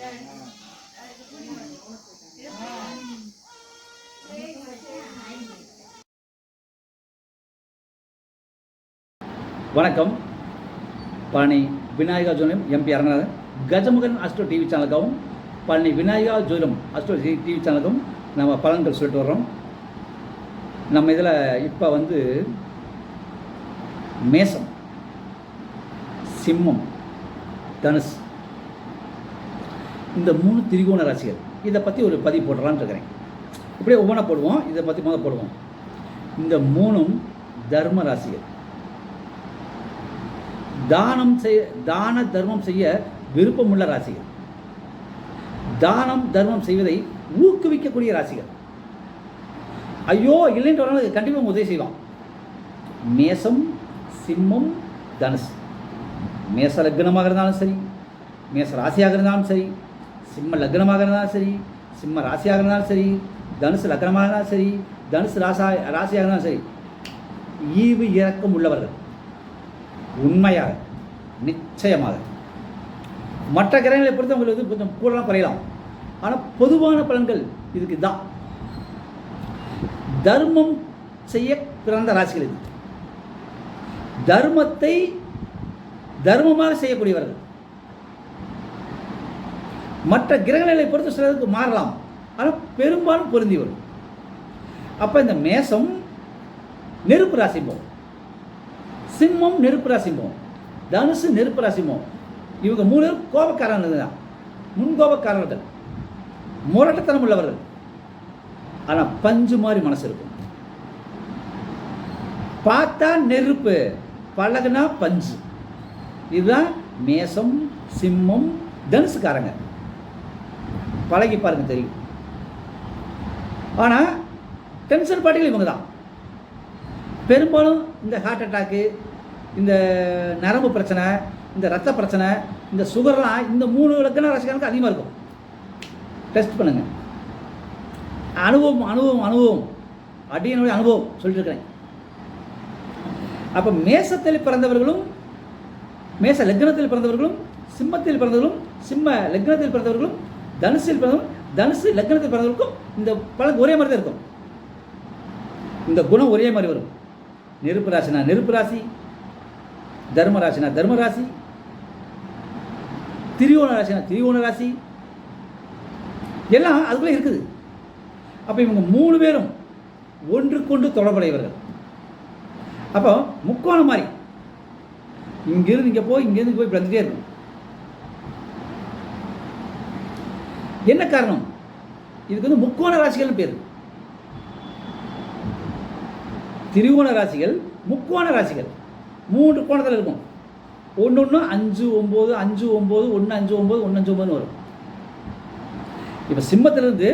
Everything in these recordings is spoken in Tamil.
வணக்கம். Palani Vinayaka ஜோலம் MP Aranganathan. Gajamukan Astro TV சேனலுக்காகவும் Palani Vinayaka ஜோலம் அஸ்ட்ரோ டிவி சேனலுக்கும் நம்ம பலன்கள் சொல்லிட்டு வர்றோம். நம்ம இதில் இப்போ வந்து மேசம் சிம்மம் தனுஷ் இந்த மூணு திரிகோண ராசிகள். இதை பற்றி ஒரு பதிவு போடலான்னு இருக்கிறேன். இப்படியே ஒவ்வொன்றா போடுவோம். இதை பற்றி முதல் போடுவோம். இந்த மூணும் தர்ம ராசிகள். தானம் செய்ய தான தர்மம் செய்ய விருப்பமுள்ள ராசிகள். தானம் தர்மம் செய்வதை ஊக்குவிக்கக்கூடிய ராசிகள். ஐயோ இல்லைன்ற கண்டிப்பாக உதவி செய்வான். மேசம் சிம்மம் தனுஷ் மேச லக்னமாக இருந்தாலும் சரி மேச ராசியாக இருந்தாலும் சரி சிம்ம லக்னமாக இருந்தாலும் சரி சிம்ம ராசியாக இருந்தாலும் சரி தனுசு லக்னமாக இருந்தாலும் சரி தனுசு ராசா ராசியாக இருந்தாலும் சரி ஈவு இறக்கம் உள்ளவர்கள். உண்மையாக நிச்சயமாக. மற்ற கிரகங்களை பொறுத்து உங்களுக்கு வந்து கொஞ்சம் கூடலாம் குறையலாம். ஆனால் பொதுவான பலன்கள் இதுக்கு தான் தர்மம் செய்ய பிறந்த ராசிகள் இது. தர்மத்தை தர்மமாக செய்யக்கூடியவர்கள். மற்ற கிரகங்களை பொறுத்து சிலருக்கு மாறலாம். ஆனால் பெரும்பாலும் பொருந்தி வரும். அப்போ இந்த மேசம் நெருப்பு ராசிம்போம் சிம்மம் நெருப்பு ராசிம்போம் தனுசு நெருப்பு ராசிம்போம் இவங்க மூணு பேரும் கோபக்காரர்கள் தான். முன்கோபக்காரர்கள் முரட்டத்தனம் உள்ளவர்கள். ஆனால் பஞ்சு மாதிரி மனசு இருக்கும். பார்த்தா நெருப்பு பழகுனா பஞ்சு. இதுதான் மேசம் சிம்மம் தனுசுக்காரங்க. பழகி பாருங்க தெரியும். ஆனால் டென்ஷன் பாட்டிகள் இவங்க தான் பெரும்பாலும் இந்த ஹார்ட் அட்டாக்கு இந்த நரம்பு பிரச்சனை இந்த ரத்த பிரச்சனை இந்த சுகர்லாம் இந்த மூணு லக்கண ரசிகனுக்கு அதிகமாக இருக்கும். டெஸ்ட் பண்ணுங்க. அனுபவம் அனுபவம் அனுபவம். அடியனுடைய அனுபவம் சொல்லிட்டு இருக்கிறேன் அப்போ மேசத்தில் பிறந்தவர்களும் மேச லக்னத்தில் பிறந்தவர்களும் சிம்மத்தில் பிறந்தவர்களும் சிம்ம லக்னத்தில் பிறந்தவர்களும் தனுசில் பிறந்தவங்க தனுசு லக்னத்தில் பிறந்தவர்களுக்கும் இந்த பலன் ஒரே மாதிரி தான் இருக்கும். இந்த குணம் ஒரே மாதிரி வரும். நெருப்பு ராசினா நெருப்பு ராசி தர்ம ராசினா தர்ம ராசி திரியோண ராசினா திரியோண ராசி எல்லாம் அதுக்குள்ளே இருக்குது. அப்போ இவங்க மூணு பேரும் ஒன்றுக்கொண்டு தொடர்புடையவர்கள். அப்போ முக்கோணம் மாதிரி இங்கிருந்து இங்கே போய் இங்கேருந்து போய் பிறந்துகிட்டே இருக்கும் என்ன காரணம்? இதுக்கு வந்து முக்கோண ராசிகள்னு பேர். திரிகோண ராசிகள் முக்கோண ராசிகள். மூன்று கோணத்தில் இருக்கும். ஒன்று ஒன்று அஞ்சு ஒம்பது அஞ்சு ஒம்பது ஒன்று அஞ்சு ஒம்பது ஒன்று அஞ்சு ஒம்பதுன்னு வரும். இப்போ சிம்மத்திலேருந்து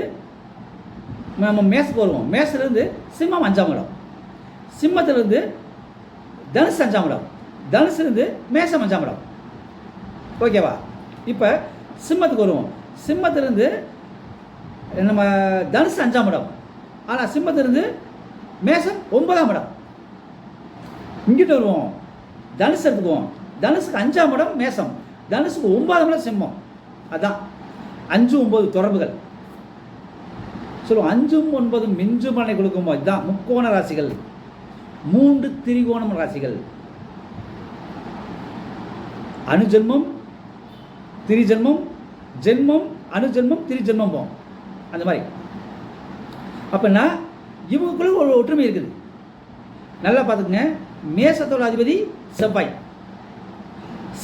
நம்ம மேசத்துக்கு வருவோம். மேசத்துலேருந்து சிம்மம் அஞ்சாம் இடம். சிம்மத்திலேருந்து தனுசு அஞ்சாம் இடம். தனுசுலேருந்து மேசம் அஞ்சாம் இடம். ஓகேவா? இப்போ சிம்மத்துக்கு வருவோம். சிம்மத்திலிருந்து நம்ம தனுசு அஞ்சாம் இடம். ஆனால் சிம்மத்திலிருந்து மேசம் ஒன்பதாம் இடம். இங்கிட்டு வருவோம். தனுசு எடுத்துக்குவோம். தனுசுக்கு அஞ்சாம் இடம் மேசம் தனுசுக்கு ஒன்பதாம் இடம் சிம்மம். அதான். அஞ்சு ஒன்பது தொடர்புகள். சொல்லுவோம் அஞ்சும் ஒன்பதும் மிஞ்சும் மனை கொடுக்கும் இதுதான் முக்கோண ராசிகள் மூன்று திரிகோணம் ராசிகள். அணுஜென்மம் திரிஜென்மம் ஜென்மம் அணுஜென்மம் திரிஜென்மம் போம் அந்த மாதிரி. அப்போனா இவங்களுக்குள்ள ஒரு ஒற்றுமை இருக்குது. நல்லா பார்த்துக்குங்க. மேசத்தோட அதிபதி செவ்வாய்.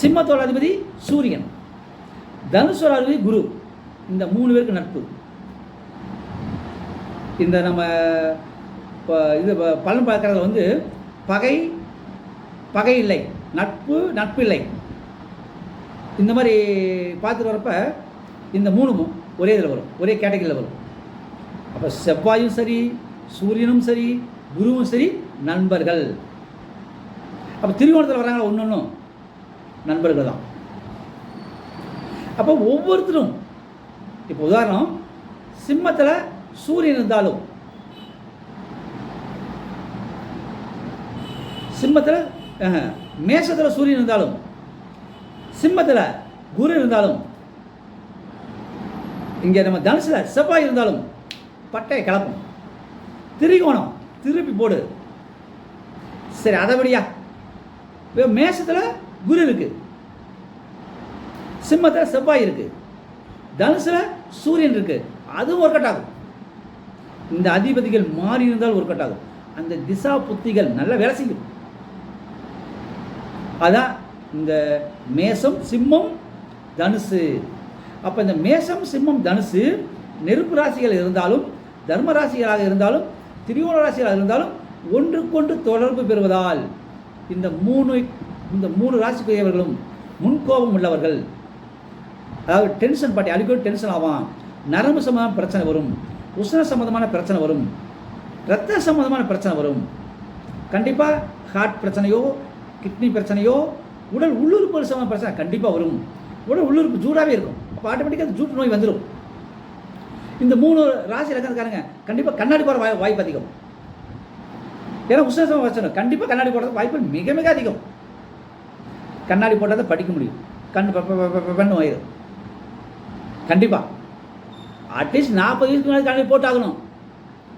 சிம்மத்தோட அதிபதி சூரியன். தனுஷோட அதிபதி குரு. இந்த மூணு பேருக்கு நட்பு. இந்த நம்ம இப்போ இது பலன் பார்க்கறதுல வந்து பகை பகை இல்லை நட்பு நட்பு இல்லை இந்த மாதிரி பார்த்துட்டு வரப்ப இந்த மூணுமும் ஒரே இதில் வரும் ஒரே கேட்டகரியில் வரும். அப்போ செவ்வாயும் சரி சூரியனும் சரி குருவும் சரி நண்பர்கள். அப்போ திருவோணத்தில் வராங்களா ஒன்று ஒன்றும் நண்பர்கள் தான். அப்போ ஒவ்வொருத்தரும் இப்போ உதாரணம் சிம்மத்தில் சூரியன் இருந்தாலும் சிம்மத்தில் மேஷத்தில் சூரியன் இருந்தாலும் சிம்மத்தில் குரு இருந்தாலும் இங்கே நம்ம தனுசில் செவ்வாய் இருந்தாலும் பட்டையை கிளப்பும். திரிகோணம் திருப்பி போடு. சரி அதை விடியா. மேஷத்தில் குரு இருக்கு. சிம்மத்தில் செவ்வாய் இருக்கு. தனுசில் சூரியன் இருக்கு. அதுவும் ஒர்க் அவுட் ஆகும். இந்த அதிபதிகள் மாறி இருந்தால் ஒர்க் அவுட் ஆகும். அந்த திசா புத்திகள் நல்லா வேலை செய்யும். அதான் இந்த மேசம் சிம்மம் தனுசு. அப்போ இந்த மேஷம் சிம்மம் தனுசு நெருப்பு ராசிகள் இருந்தாலும் தர்ம ராசிகளாக இருந்தாலும் திரிகோண ராசிகளாக இருந்தாலும் ஒன்றுக்கொன்று தொடர்பு பெறுவதால் இந்த மூணு இந்த மூணு ராசிக்குரியவர்களும் முன்கோபம் உள்ளவர்கள். அதாவது டென்ஷன் பாட்டி அடிக்கடி டென்ஷன் ஆவான். நரம்பு சம்பந்தமான பிரச்சனை வரும். உஷ்ண சம்பந்தமான பிரச்சனை வரும். ரத்த சம்பந்தமான பிரச்சனை வரும். கண்டிப்பாக ஹார்ட் பிரச்சனையோ கிட்னி பிரச்சனையோ உடல் உள்ளுறுப்பு சம்பந்த பிரச்சனை கண்டிப்பாக வரும். உடல் உள்ளுறுப்பு ஜூடாகவே இருக்கும். அப்போ ஆட்டோமேட்டிக்காக ஜூட் நோய் வந்துடும் இந்த மூணு ராசி இலக்கணக்காரங்க கண்டிப்பாக கண்ணாடி போகிற வாய் வாய்ப்பு அதிகம். ஏன்னா உஷ்ணசம வச்சனும் கண்டிப்பாக கண்ணாடி போடுறது வாய்ப்பு மிக மிக அதிகம். கண்ணாடி போட்டால் தான் படிக்க முடியும். கண் பெண்ணு ஆயிரும். கண்டிப்பாக அட்லீஸ்ட் நாற்பது வயசுக்கு முன்னாடி கண்ணாடி போட்டாகணும்.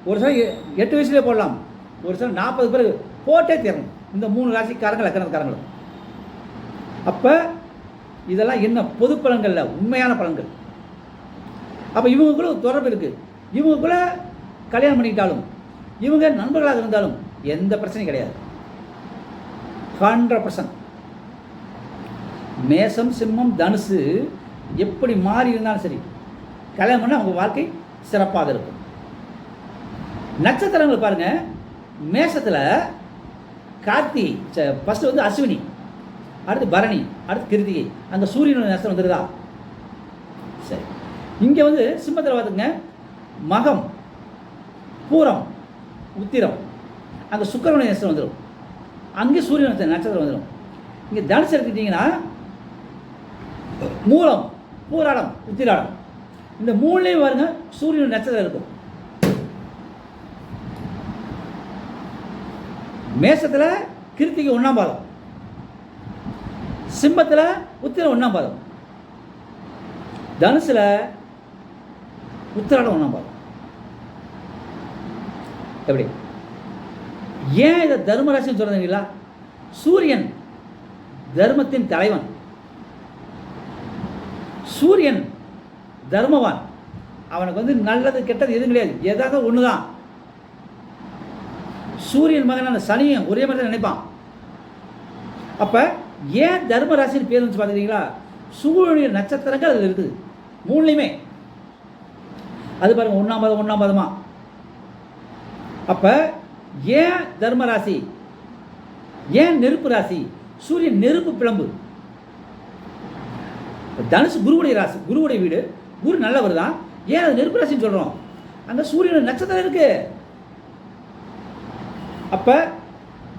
ஒரு சில எ- எட்டு வயசுலேயே போடலாம். ஒரு சில நாற்பது பேர் போட்டே தரணும். இந்த மூணு ராசிக்காரங்க லக்கணக்காரங்களும் அப்போ இதெல்லாம் என்ன பொது பலன்கள்ல உண்மையான பலன்கள். அப்போ இவங்களுக்குள்ள தொடர்பு இருக்குது இவங்களுக்குள்ள கல்யாணம் பண்ணிக்கிட்டாலும் இவங்க நண்பர்களாக இருந்தாலும் எந்த பிரச்சனையும் கிடையாது. ஹண்ட்ரட் பர்சன்ட் மேசம் சிம்மம் தனுசு எப்படி மாறி இருந்தாலும் சரி கல்யாணம் பண்ணால் அவங்க வாழ்க்கை சிறப்பாக இருக்கும். நட்சத்திரங்கள் பாருங்கள் மேசத்தில் கார்த்தி ஃபஸ்ட்டு வந்து அஸ்வினி. அடுத்து பரணி அடுத்து கிருத்திகை அங்கே சூரியனோட நட்சத்திரம் வந்துடுதா சரி. இங்கே வந்து சிம்மத்தில் பார்த்துங்க மகம் பூரம் உத்திரம். அங்கே சுக்கரனுடைய நட்சத்திரம் வந்துடும் அங்கே சூரியன் நட்சத்திரம் நட்சத்திரம் வந்துடும் இங்கே தனுசு எடுத்துக்கிட்டிங்கன்னா மூலம் பூராடம் உத்திராடம். இந்த மூணுலேயும் பாருங்க சூரியன் நட்சத்திரம் இருக்கும். மேசத்தில் கிருத்திகை ஒன்றாம் பாதம். சிம்மத்தில் உத்திரம் ஒன்றாம் பாதம். தனுசில் உத்திராடம் ஒன்றாம் பாதம். எப்படி? ஏன் இதை தர்மராசின்னு சொல்கிறீங்களா சூரியன் தர்மத்தின் தலைவன். சூரியன் தர்மவான். அவனுக்கு வந்து நல்லது கெட்டது எதுவும் கிடையாது. எதாவது ஒன்று தான் சூரியன் மகனான சனியும் ஒரே மாதிரி தான் நினைப்பான். அப்போ ஏன் தர்மராசின்னு பேர் வந்து பார்த்துக்கிறீங்களா சூரியனுடைய நட்சத்திரங்கள் அதில் இருக்குது. மூணுலையுமே. அது பாருங்க ஒன்றாம் பதம் ஒன்றாம் பதமாக அப்போ ஏன் தர்ம ராசி ஏன் நெருப்பு ராசி? சூரியன் நெருப்பு பிளம்பு. தனுசு குருவுடைய ராசி குருவுடைய வீடு. குரு நல்லவர் தான். ஏன் அது நெருப்பு ராசின்னு சொல்கிறோம் அந்த சூரியன் நட்சத்திரம் இருக்கு. அப்போ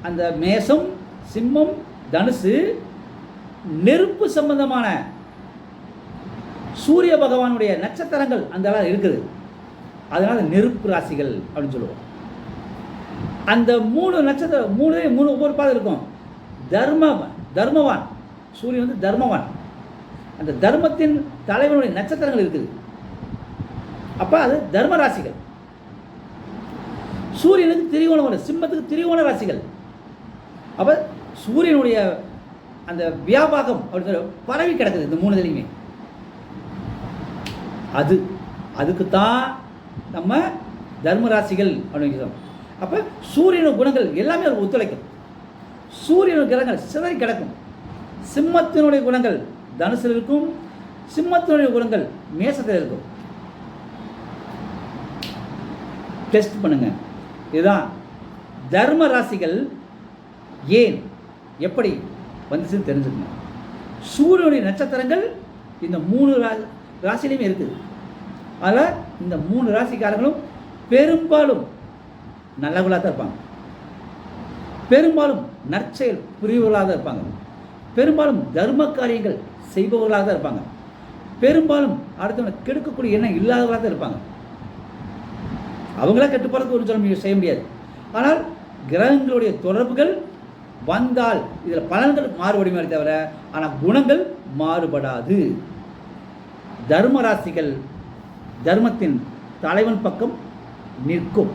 அந்த மேசம் சிம்மம் தனுசு நெருப்பு சம்பந்தமான சூரிய பகவானுடைய நட்சத்திரங்கள் அந்த அளவு இருக்குது. அதனால் நெருப்பு ராசிகள் அப்படின்னு சொல்லுவோம். அந்த மூணு நட்சத்திரம் மூணு மூணு ஒவ்வொரு பாதம் இருக்கும். தர்ம தர்மவான். சூரியன் வந்து தர்மவான். அந்த தர்மத்தின் தலைவனுடைய நட்சத்திரங்கள் இருக்குது. அப்போ அது தர்ம ராசிகள். சூரியனுக்கு திரிகோணம் சிம்மத்துக்கு திரிகோண ராசிகள். அப்போ சூரியனுடைய அந்த வியாபாகம் அப்படின்னு பரவி கிடக்குது இந்த மூணு இதுலையுமே. அது அதுக்கு தான் நம்ம தர்ம ராசிகள் அப்படின்னு அப்போ சூரியனின் குணங்கள் எல்லாமே அது ஒத்துழைக்கும். சூரியனுடைய கிரகங்கள் சிதறி கிடக்கும். சிம்மத்தினுடைய குணங்கள் தனுசில் இருக்கும். சிம்மத்தினுடைய குணங்கள் மேசத்தில் இருக்கும். டெஸ்ட் பண்ணுங்க. இதுதான் தர்ம ராசிகள் ஏன் எப்படி வந்துச்சுன்னு தெரிஞ்சுக்கணும். சூரியனுடைய நட்சத்திரங்கள் இந்த மூணு ரா ராசிலையுமே இருக்குது. அதில் இந்த மூணு ராசிக்காரங்களும் பெரும்பாலும் நல்லவர்களாக தான் இருப்பாங்க. பெரும்பாலும் நற்செயல் புரிவுகளாக தான் இருப்பாங்க. பெரும்பாலும் தர்ம காரியங்கள் செய்பவர்களாக தான் இருப்பாங்க. பெரும்பாலும் அடுத்தவனை கெடுக்கக்கூடிய எண்ணம் இல்லாதவர்களாக தான் இருப்பாங்க. அவங்களா கெட்டுப்பாடு ஒரு சொல்ல முடியும் செய்ய முடியாது. ஆனால் கிரகங்களுடைய தொடர்புகள் வந்தால் இதில் பலன்கள் மாறுபடுமே தவிர ஆனால் குணங்கள் மாறுபடாது. தர்மராசிகள் தர்மத்தின் தலைவன் பக்கம் நிற்கும்.